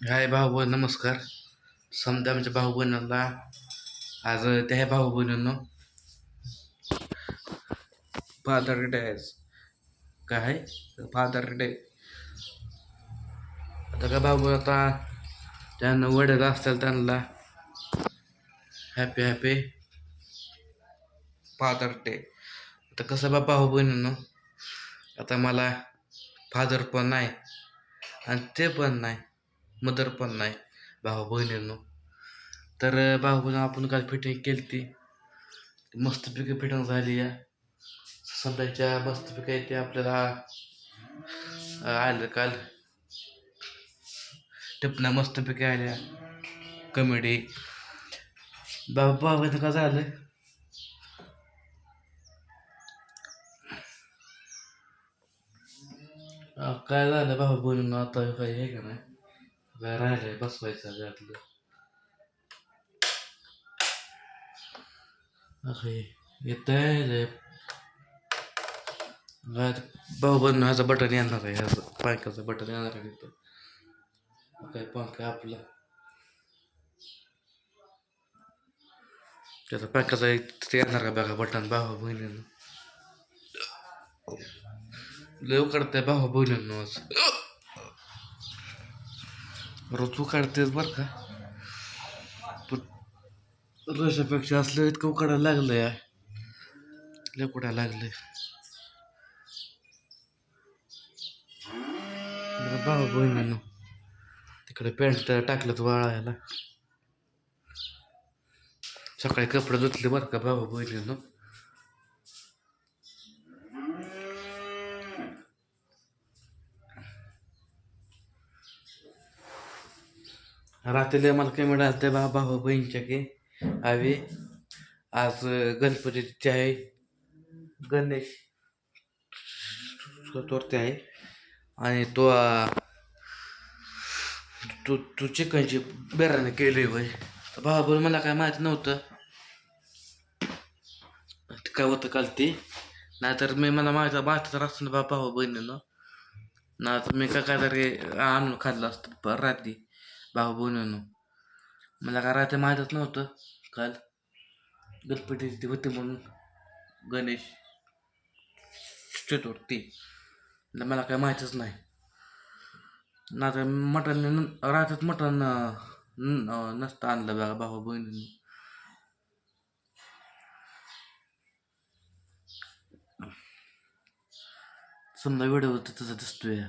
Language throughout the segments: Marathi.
हाय भाऊ नमस्कार. समजा आमच्या भाऊ बहिणीला आज त्या भाऊ बहिणींनो फादर डे आहे. आज. काय फादर डे आता का भाऊ आता त्यांना वडील असतील त्यांना हॅपी हॅपी फादर डे आता कसं बा भाऊ बहिणींनो? आता मला फादर पण नाही आणि ते पण नाही. मदर पण नाही भाऊ बहिणींनो. तर भाऊ बहीण आपण काल फिटिंग केली ती मस्तपैकी फिटिंग झाली या. संध्याच्या मस्तपैकी ते आपल्याला आलं काल. टिपण्या मस्तपैकी आल्या. कमेडी. बाबा बाबा का झालं काय झालं भाऊ बोलून आता काही आहे का नाही? काय राहिलंय बसवायचं घरातलं अरे येत आहे भाऊ बहिण ह्याचं बटन येणार आहे ह्याचं पंख्याचं बटन येणार आहे तिथं काय पंखा आपला त्याचा पंख्याचा तिथे येणार का बघा बटन भाऊ बहिणीनं लय काढते भाऊ बहिणीनं आज ऋतू काढतेस बरं का. पण रशापेक्षा असलं इतकं उकाडायला लागलं या लय लागलं लागलंय भाऊ बहिणीनं तिकडे पॅन्ट टाकलं वाळायला. सकाळी कपडे धुतले बरं का भाऊ बहिणीनं. रात्री मला काय मिळालं ते भाऊ भाऊ बहिणीच्या की आवी आज गणपतीची आहे. गणेश. चतुर्थी आहे. आणि तो तू तू चिकनची बिर्याणी केली होय. भाऊ बोल मला काय माहीत नव्हतं. काय होतं काल ते? नाहीतर मी मला माहीत माहिती तर असतं ना भाऊ बहिणीनं. नाहीतर मी काय काहीतरी आणून खाल्लं असतं रात्री. भाऊ बहिणीनं मला काय रात्री माहीतच नव्हतं काल. गणपती ती होती म्हणून. गणेश चतुर्थी. मला काय माहीतच नाही. ना तर मटण राहतच मटण नसतं आणलं बघा भाऊ बहिणीनं. समजा व्हिडिओ तसं दिसतोय.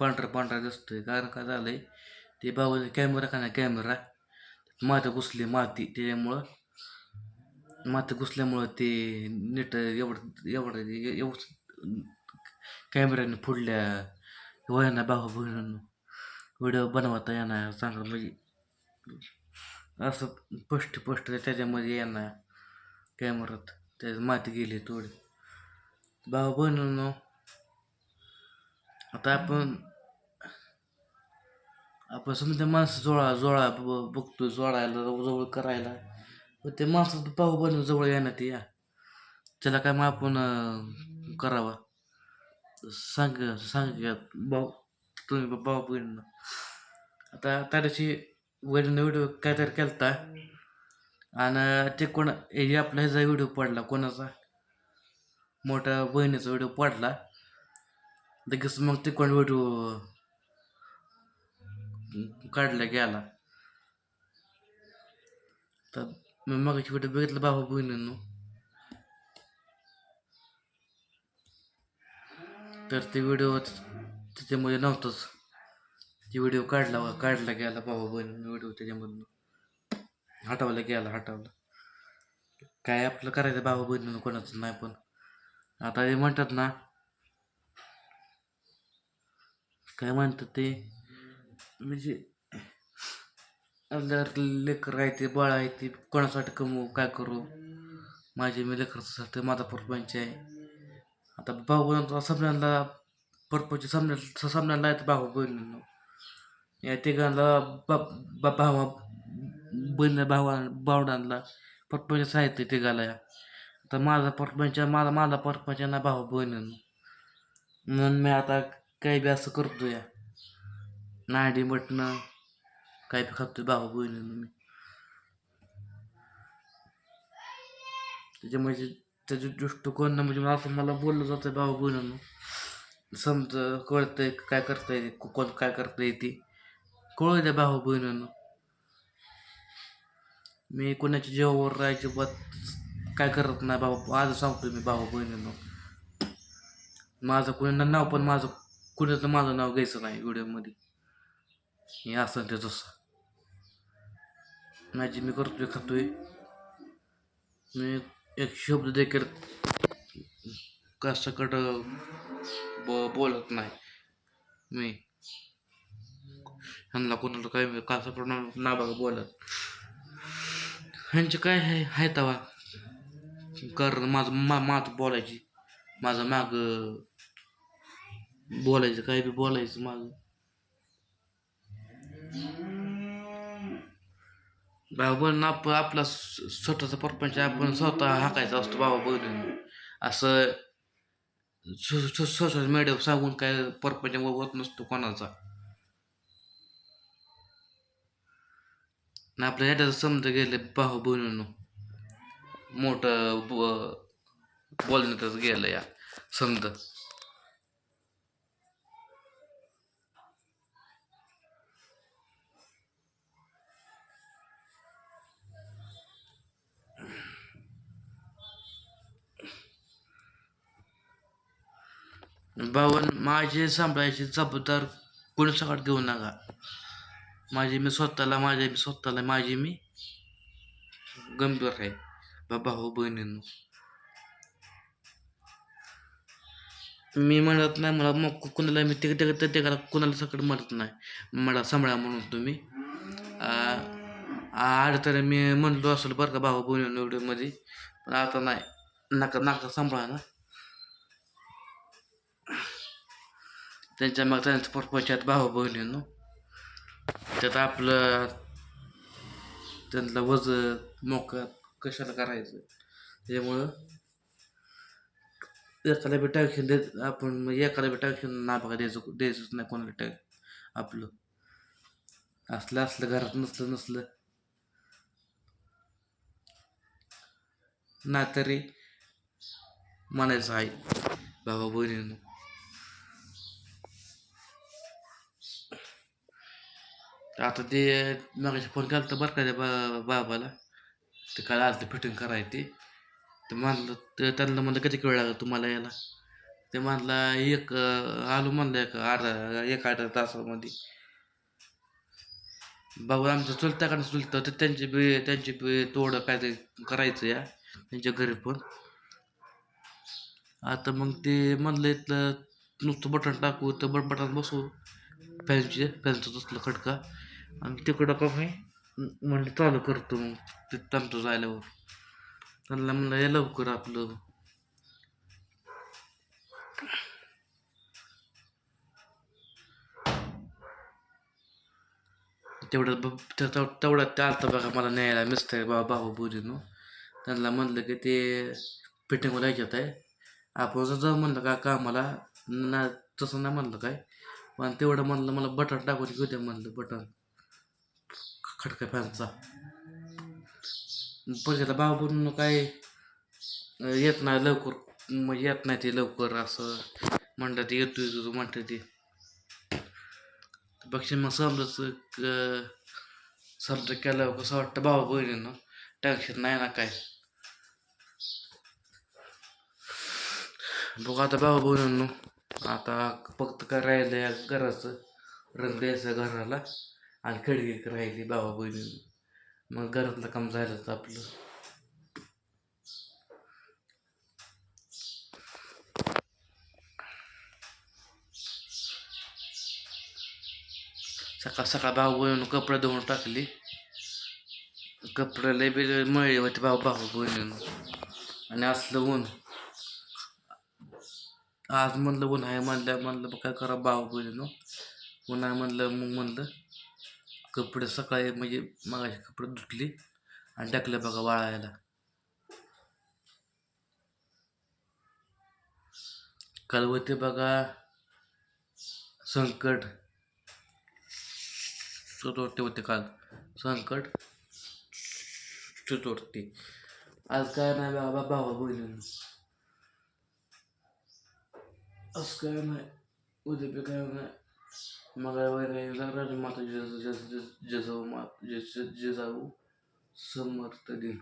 पांढरा पांढरा दिसतोय. कारण काय झालं आहे ते बाबा कॅमेरा का नाही कॅमेरा माती घुसली माती त्याच्यामुळं. माती घुसल्यामुळं ते नीट एवढं एवढं एवढं कॅमेऱ्याने फुडल्या वयांना भाऊ बहिणींनो. व्हिडिओ बनवता येणार चांगलं म्हणजे असं पष्ट पष्ट त्याच्यामध्ये येणार कॅमेरात त्या माती गेली थोडी. भाऊ बहिणींनो आता आपण आपण समजा माणसं जोळा जोळा ब- बघतो जोडायला जवळ करायला. पण ते माणसं भाऊ बहिणी जवळ येण्यात या. त्याला काय मग आपण करावा? सांग सांग भाऊ तुम्ही भाऊ बहिणीनं आता त्या दिवशी व्हिडिओ व्हिडिओ काहीतरी केलता? आणि ते कोण हे आपला ह्याचा व्हिडिओ पडला कोणाचा? मोठ्या बहिणीचा व्हिडिओ पडला. लगेच मग ते कोण व्हिडिओ काढला गेला. तर मी मग व्हिडिओ बघितलं भाऊ बहिणींनो. तर ते व्हिडिओ त्याच्यामध्ये नव्हतंच. ते व्हिडिओ काढला काढला गेला बाबा बहिणी व्हिडिओ त्याच्यामधनं. हटवला गेला हटवला. काय आपलं करायचं बाबा बहिणीनं कोणाचं नाही पण. आता हे म्हणतात ना काय म्हणतात ते? म्हणजे आपल्या लेकर आहे ते बाळ आहे ते कोणासाठी कमवू काय करू? माझे मी लेकरासाठी माझा परपंच आहे. आता भाऊ बहिणीचा समजायला परपंच समजा समजायला आहेत भाऊ बहिणींनो या तिघांना बा भावा बहिणी भावा भावडांना परपंच साहित्य तिघाला. या तर माझा परपंच माझा माझा परपंच ना भाऊ बहिणींनो म्हणून मी आता काही बी असं करतो या नाडी मटणं काय बी खातोय भावा बहिणीनं मी. त्याच्या म्हणजे त्याची दृष्टिकोन म्हणजे मला असं मला बोललं जातं भाऊ बहिणीनं. समज कळतंय काय करता येते कोण काय करता येते कळू द्या भाऊ बहिणीनं. मी कोणाच्या जेवावर राहायचे बत काय करत नाही बाबा आज सांगतो मी भाऊ बहिणीनं. माझं कोणी नाव पण माझं कुणाचं माझं नाव घ्यायचं नाही व्हिडिओमध्ये. हे असं ते तसं. माझी मी करतोय खातोय. मी एक शब्द देखील कशाकडं ब बोलत नाही. मी ह्यांना कोणाला काय कसं पण ना बघा बोलत. ह्यांचे काय आहे आहे तवा. कारण माझं मा माझं बोलायची. माझं माग बोलायचं काय बी बोलायचं माझं. बाबा बन आप आपला स्वतःचा परपंच आपण स्वतः हाकायचा असतो बाबा बहिणी असं सोशल मीडियावर सांगून काय परपंच होत नसतो कोणाचा. ना आपल्या ह्याच्यात समज गेले भाऊ बहिणीनं. मोठं ब- बोलण्यातच गेलं या समज. बावन माझे सांभाळायची जबाबदार कोणी सकाळ घेऊ नका. माझी मी स्वतःला माझ्या मी स्वतःला माझी मी गंभीर आहे. बाबा हो बहिणींनो. मी म्हणत नाही मला मग कुणाला मी ते ते ते कुणाला सकट म्हणत नाही. मला सांभाळा म्हणून तुम्ही. आड तर मी म्हणलो असेल बरं का भाऊ बहिणींनो एवढ्यामध्ये पण आता नाही. नका नका सांभाळा ना. त्यांच्या मग त्यांचं परपंचात भाऊ बहिणींनो त्यात आपलं त्यांना वज मोका कशाला करायचं? त्यामुळं एकाला बी टाकशील देत आपण मग एकाला बी टाकशील ना बघा द्यायचं द्यायचंच नाही कोणाला टाक. आपलं. असलं असलं घरात नसलं नसलं. ना तरी म्हणायचं आहे. बाबा बहिणीनं. आता ते मगाशी फोन केला तर बरं का त्या बा बाबाला. ते काय आलं फिटिंग करायची ते. म्हणलं तर त्यांना म्हणलं किती वेळ लागला तुम्हाला यायला? ते म्हणला एक आलो म्हणलं एक अर्धा एक अर्धा तासामध्ये. बाबा आमचं चुलत्याकडे चुलतं तर त्यांची बी त्यांची बी तोडं काय ते करायचं या त्यांच्या घरी पण. आता मग ते म्हणलं इथलं नुसतं बटन टाकू तर बट बटन बसवू. फॅनचे फॅनचं तसलं खटका आणि तिकडं का मी म्हणलं चालू करतो मग. ते त्यांचं जायल्यावर. त्यांना म्हणलं हे लवकर आपलं. तेवढं ब- ते- आलता तेवढं बघा मला न्यायला. मिस्टर बाबा भाऊ बुजीनो त्यांना म्हणलं की ते फिटिंगवर यायच्यात आहे. आपण जर जाऊ म्हणलं का कामाला? ना तसं नाही म्हणलं काय? पण तेवढं म्हणलं मला बटन टाकून घेऊ द्या म्हणलं बटन. खटका फॅनचा. पहिल्याला भाऊ बनून काय येत नाही लवकर. मग येत नाही ते लवकर असं म्हणतात ते येतो तू म्हणतात ते. पक्षी मग समजायचं समजा केलं कसं वाटतं भाऊ बहिणीनं? टेन्शन नाही ना काय. बघ आता भाऊ बहिणींनो. आता फक्त काय राहिलं या घराचं. रंग द्यायचं घराला. आणि खडगी राहिली भावा बहिणीनं मग घरातलं काम झालं तर आपलं. सकाळ सकाळ भाऊ बहिणीनं कपडे धुवून टाकली. कपडे लय बी मळी होते भाऊ भाऊ बहिणीनं. आणि असलं ऊन. आज म्हणलं ऊन आहे म्हणलं म्हणलं काय करा भाऊ बहिणीनं. ऊन आहे म्हणलं मग म्हणलं. कपडे सकाळी म्हणजे मागाशी कपडे धुतले आणि टाकले बघा वाळायला. काल होते बघा संकट. चतुर्थी होते काल. संकट. चतुर्थी. आज काय नाही बाबा भावा बहिणींनो. असं काय नाही. उद्या काय नाही मग वगैरे माता जिजाऊ मा जेजाऊ समर्थ दिन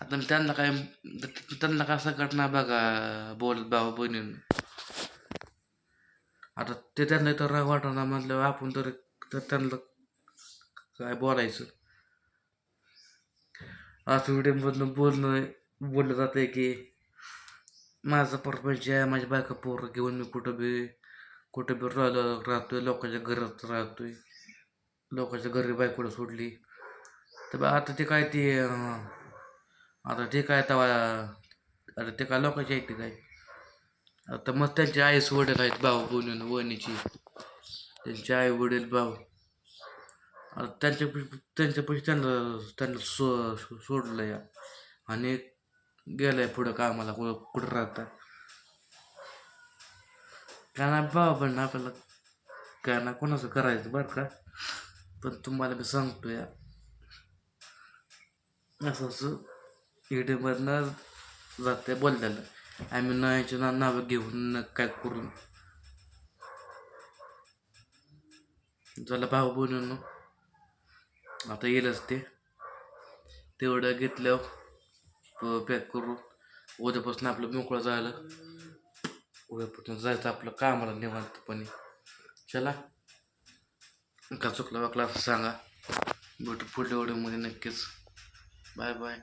आता मी त्यांना काय त्यांना काय संकट नाही बघा बोलत बाबा बहिणीनं आता ते त्यांना तर वाटणार म्हटल्यावर आपण तर तर त्यांना काय बोलायचं आज व्हिडिओमधनं बोलणं बोललं जातं की माझा परपंच म्हणजे आहे माझ्या बायका पोरं घेऊन मी कुठं बी कुठं बी राहिलो राहतोय लोकांच्या घरात राहतोय. लोकांच्या घरी बायकोला सोडली. तर बा आता ते काय ते आता ते काय तवा आता ते काय लोकांची ऐकते काय? आता मग त्यांचे आईस वडील आहेत भाऊ बहिणी वहिनीची. त्यांचे आई वडील भाऊ. त्यांच्या त्यांच्यापाशी त्यांना त्यांना सो सोडलं या आणि गेलाय पुढं कामाला कुठं कुठं राहता? काय नाही भाऊ पण आपल्याला काय ना कोणाचं करायचं बरं का? पण तुम्हाला मी सांगतो या असं असं इडीमधनं जाते बोललेलं. आम्ही नयाचे ना नावं घेऊन काय करून झालं भाऊ बहिणींनो. आता येईलच ते. तेवढं घेतल्यावर पॅक करून उद्यापासून आपलं मोकळं जायला उद्यापासून जायचं आपलं कामाला निवांतपणे. चला का चुकला वाकला असं सांगा. भेटू पुढल्या व्हिडिओमध्ये नक्कीच. Bye bye.